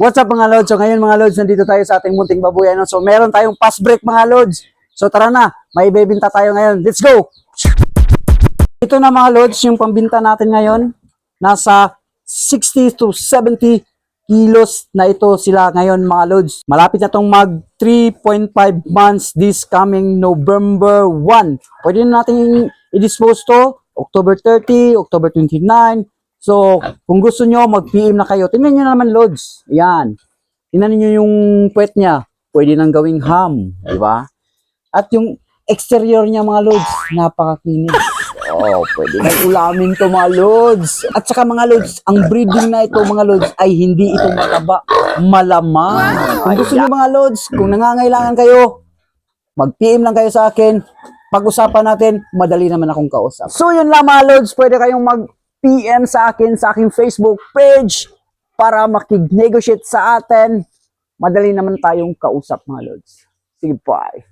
What's up mga Lods? So ngayon mga Lods, nandito tayo sa ating munting babuyan. no? So meron tayong fast break mga Lods. So tara na, may bebinta tayo ngayon. Let's go! Ito na mga Lods, yung pambinta natin ngayon. Nasa 60 to 70 kilos na ito sila ngayon mga Lods. Malapit na tong mag 3.5 months this coming November 1. Pwede na natin i-dispose to October 30, October 29, So, kung gusto nyo, mag-PM na kayo. Tingnan nyo naman, Lods. Ayan. Tingnan nyo yung puwet niya. Pwede nang gawing ham. Di ba? At yung exterior niya, mga Lods, napakakinis. Oh, pwede na ulamin to mga Lods. At saka mga Lods, ang breeding na ito mga Lods ay hindi ito mataba, malamang. Kung gusto nyo mga Lods, kung nangangailangan kayo, mag-PM lang kayo sa akin. Pag-usapan natin, madali naman akong kausap. So yun lang mga Lods, pwede kayong mag-PM sa akin sa aking Facebook page para makig-negotiate sa atin. Madali naman tayong kausap mga Lods. Sige, bye.